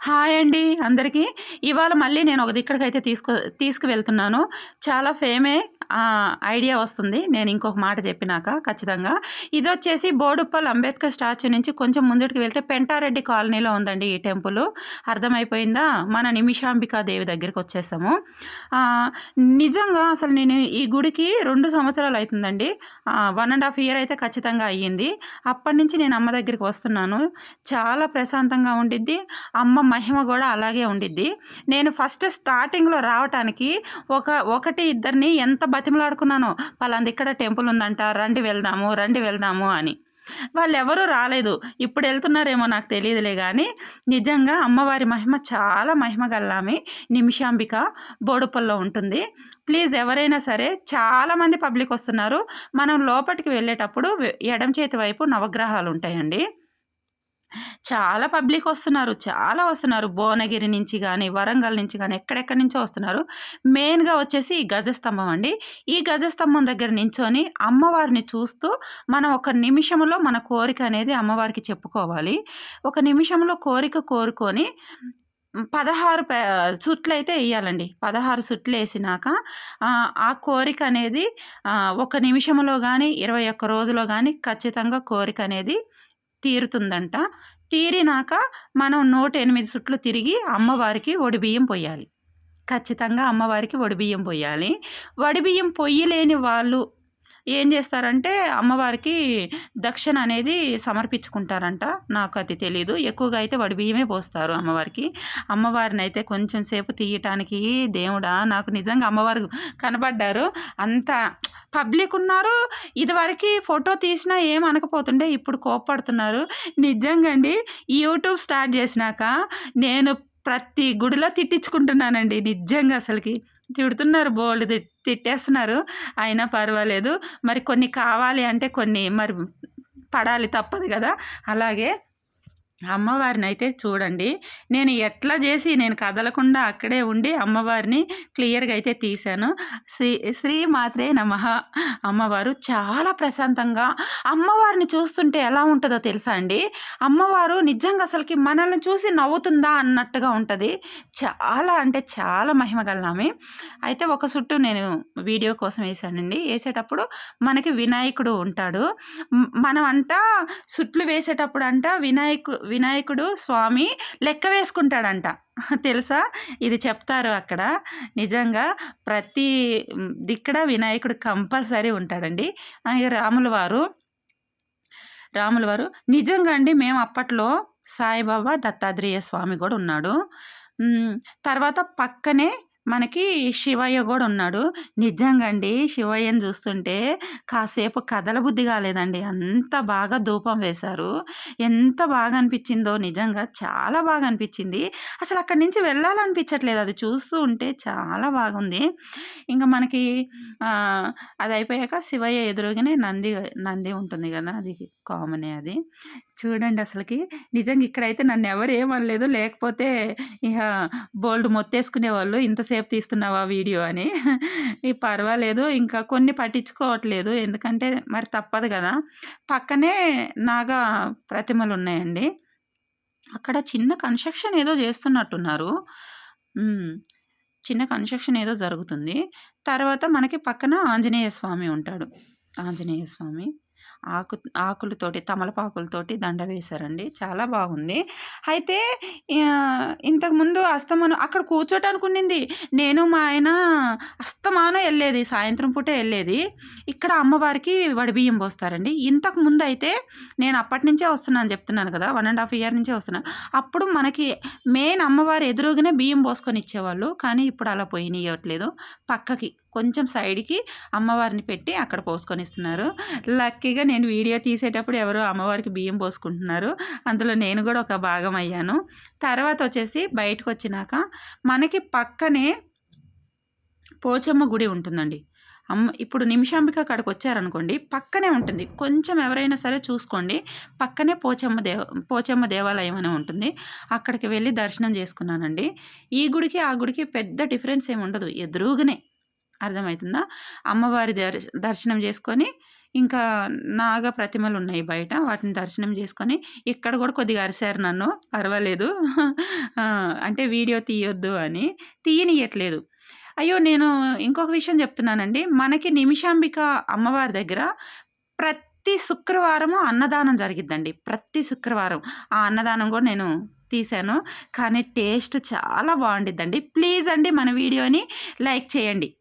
Hi అండి అందరికీ. ఇవాళ మళ్ళీ నేను ఒక దిక్కడికైతే తీసుకు తీసుకువెళ్తున్నాను. చాలా ఫేమే ఐడియా వస్తుంది. నేను ఇంకొక మాట చెప్పినాక ఖచ్చితంగా. ఇది వచ్చేసి బోడుప్పల్ అంబేద్కర్ స్టాచ్యూ నుంచి కొంచెం ముందుకు వెళ్తే పెంటారెడ్డి కాలనీలో ఉందండి ఈ టెంపుల్. అర్థమైపోయిందా? మన నిమిషాంబికా దేవి దగ్గరికి వచ్చేసాము. నిజంగా అసలు నేను ఈ గుడికి రెండు సంవత్సరాలు అవుతుందండి. వన్ అండ్ హాఫ్ ఇయర్ అయితే ఖచ్చితంగా అయ్యింది. అప్పటి నుంచి నేను అమ్మ దగ్గరికి వస్తున్నాను. చాలా ప్రశాంతంగా ఉండిద్ది. అమ్మ మహిమ కూడా అలాగే ఉండిద్ది. నేను ఫస్ట్ స్టార్టింగ్లో రావటానికి ఒక ఒకటి ఇద్దరిని ఎంత బతిమలాడుకున్నానో వాళ్ళంది ఇక్కడ టెంపుల్ ఉందంట రండి వెళ్దాము రండి వెళ్దాము అని. వాళ్ళు ఎవరూ రాలేదు. ఇప్పుడు వెళ్తున్నారేమో నాకు తెలియదులే కానీ నిజంగా అమ్మవారి మహిమ చాలా మహిమ గల్లామి. నిమిషాంబిక బోడుపల్లో ఉంటుంది. ప్లీజ్ ఎవరైనా సరే చాలామంది పబ్లిక్ వస్తున్నారు. మనం లోపలికి వెళ్ళేటప్పుడు ఎడం చేతి వైపు నవగ్రహాలు ఉంటాయండి. చాలా పబ్లిక్ వస్తున్నారు చాలా వస్తున్నారు. భువనగిరి నుంచి కానీ వరంగల్ నుంచి కానీ ఎక్కడెక్కడి నుంచో వస్తున్నారు. మెయిన్గా వచ్చేసి ఈ గజస్తంభం అండి. ఈ గజస్తంభం దగ్గర నించొని అమ్మవారిని చూస్తూ మనం ఒక నిమిషంలో మన కోరిక అనేది అమ్మవారికి చెప్పుకోవాలి. ఒక నిమిషంలో కోరిక కోరుకొని పదహారు ప సుట్లు అయితే వేయాలండి. పదహారు సుట్లు వేసినాక ఆ, కోరిక అనేది ఒక నిమిషంలో కానీ ఇరవై ఒక్క రోజులో కానీ ఖచ్చితంగా కోరిక అనేది తీరుతుందంట. తీరినాక మనం నూట ఎనిమిది సుట్లు తిరిగి అమ్మవారికి ఒడిబియ్యం పోయాలి. ఖచ్చితంగా అమ్మవారికి వడిబియ్యం పోయాలి. వడిబియ్యం పొయ్యలేని వాళ్ళు ఏం చేస్తారంటే అమ్మవారికి దక్షిణ అనేది సమర్పించుకుంటారంట. నాకు అది తెలీదు. ఎక్కువగా అయితే వడి బియ్యమే పోస్తారు అమ్మవారికి. అమ్మవారిని అయితే కొంచెం సేపు తీయటానికి దేవుడా నాకు నిజంగా అమ్మవారు కనబడ్డారు. అంత పబ్లిక్ ఉన్నారు. ఇదివరకు ఫోటో తీసినా ఏం అనకపోతుండే ఇప్పుడు కోప్పడుతున్నారు. నిజంగా అండి ఈ యూట్యూబ్ స్టార్ట్ చేసినాక నేను ప్రతి గుడిలో తిట్టించుకుంటున్నానండి నిజంగా అసలుకి. తిడుతున్నారు బోల్డ్ తిట్టేస్తున్నారు. అయినా పర్వాలేదు. మరి కొన్ని కావాలి అంటే కొన్ని మరి పడాలి తప్పదు కదా. అలాగే అమ్మవారిని అయితే చూడండి. నేను ఎట్లా చేసి నేను కదలకుండా అక్కడే ఉండి అమ్మవారిని క్లియర్గా అయితే తీశాను. శ్రీ శ్రీ మాత్రే నమ అమ్మవారు చాలా ప్రశాంతంగా అమ్మవారిని చూస్తుంటే ఎలా ఉంటుందో తెలుసా అండి? అమ్మవారు నిజంగా అసలుకి మనల్ని చూసి నవ్వుతుందా అన్నట్టుగా ఉంటుంది. చాలా అంటే చాలా మహిమగలనామే అయితే ఒక చుట్టూ నేను వీడియో కోసం వేసానండి వేసేటప్పుడు మనకి వినాయకుడు ఉంటాడు. మనం అంట సుట్లు వేసేటప్పుడు అంట వినాయకు వినాయకుడు స్వామి లెక్క వేసుకుంటాడంట. తెలుసా? ఇది చెప్తారు అక్కడ. నిజంగా ప్రతి మ్, దిక్కడ వినాయకుడు కంపల్సరీ ఉంటాడండి. రాముల వారు. రాముల వారు నిజంగా అండి మేము అప్పట్లో సాయిబాబా దత్తాత్రేయ స్వామి కూడా ఉన్నాడు. తర్వాత పక్కనే మనకి శివయ్య కూడా ఉన్నాడు. నిజంగా అండి శివయ్యని చూస్తుంటే కాసేపు కథల బుద్ధి కాలేదండి. అంత బాగా ధూపం వేశారు. ఎంత బాగా అనిపించిందో నిజంగా చాలా బాగా అనిపించింది. అసలు అక్కడి నుంచి వెళ్ళాలనిపించట్లేదు. అది చూస్తూ ఉంటే చాలా బాగుంది. ఇంకా మనకి అది అయిపోయాక శివయ్య ఎదురుగానే నంది నంది ఉంటుంది కదా అది కామనే అది. చూడండి అసలుకి. నిజంగా ఇక్కడైతే నన్ను ఎవరు ఏమనలేదు. లేకపోతే ఇక బోల్డ్ మొత్తేసుకునే వాళ్ళు ఇంతసేపు తీస్తున్నావా వీడియో అని. ఈ పర్వాలేదు ఇంకా కొన్ని పట్టించుకోవట్లేదు. ఎందుకంటే మరి తప్పదు కదా. పక్కనే నాగా ప్రతిమలు ఉన్నాయండి. అక్కడ చిన్న కన్స్ట్రక్షన్ ఏదో చేస్తున్నట్టున్నారు. చిన్న కన్స్ట్రక్షన్ ఏదో జరుగుతుంది. తర్వాత మనకి పక్కన ఆంజనేయ స్వామి ఉంటాడు. ఆంజనేయ స్వామి. ఆకు ఆకులతోటి తమలపాకులతోటి దండ వేశారండి. చాలా బాగుంది. అయితే ఇంతకుముందు అస్తమానం అక్కడ కూర్చోటానికి ఉండింది. నేను మా ఆయన అస్తమానం వెళ్ళేది సాయంత్రం పూటే వెళ్ళేది. ఇక్కడ అమ్మవారికి వడిబియ్యం పోస్తారండి. ఇంతకు ముందు అయితే నేను అప్పటి నుంచే వస్తున్నాను చెప్తున్నాను కదా వన్ అండ్ హాఫ్ ఇయర్ నుంచే వస్తున్నాను. అప్పుడు మనకి మెయిన్ అమ్మవారి ఎదురుగానే బియ్యం పోసుకొని ఇచ్చేవాళ్ళు. కానీ ఇప్పుడు అలా పోయినియట్లేదు. పక్కకి కొంచెం సైడ్కి అమ్మవారిని పెట్టి అక్కడ పోసుకొని ఇస్తున్నారు లక్కీగా నేను వీడియో తీసేటప్పుడు ఎవరో అమ్మవారికి బియ్యం పోసుకుంటున్నారు. అందులో నేను కూడా ఒక భాగం అయ్యాను. తర్వాత వచ్చేసి బయటకు వచ్చినాక మనకి పక్కనే పోచమ్మ గుడి ఉంటుందండి. అమ్మ ఇప్పుడు నిమిషాంబిక అక్కడికి వచ్చారనుకోండి పక్కనే ఉంటుంది. కొంచెం ఎవరైనా సరే చూసుకోండి. పక్కనే పోచమ్మ దేవ పోచమ్మ దేవాలయం అని ఉంటుంది. అక్కడికి వెళ్ళి దర్శనం చేసుకున్నానండి. ఈ గుడికి ఆ గుడికి పెద్ద డిఫరెన్స్ ఏమి ఉండదు ఎదురుగానే అర్థమవుతుందా అమ్మవారి దర్ దర్శనం చేసుకొని ఇంకా నాగ ప్రతిమలు ఉన్నాయి బయట. వాటిని దర్శనం చేసుకొని ఇక్కడ కూడా కొద్దిగా అరిశారు నన్ను. పర్వాలేదు. అంటే వీడియో తీయొద్దు అని. తీయనియట్లేదు. అయ్యో నేను ఇంకొక విషయం చెప్తున్నానండి. మనకి నిమిషాంబిక అమ్మవారి దగ్గర ప్రతి శుక్రవారము అన్నదానం జరిగిద్దండి. ప్రతి శుక్రవారం. ఆ అన్నదానం కూడా నేను తీశాను. కానీ టేస్ట్ చాలా బాగుండిద్దండి. ప్లీజ్ అండి మన వీడియోని లైక్ చేయండి.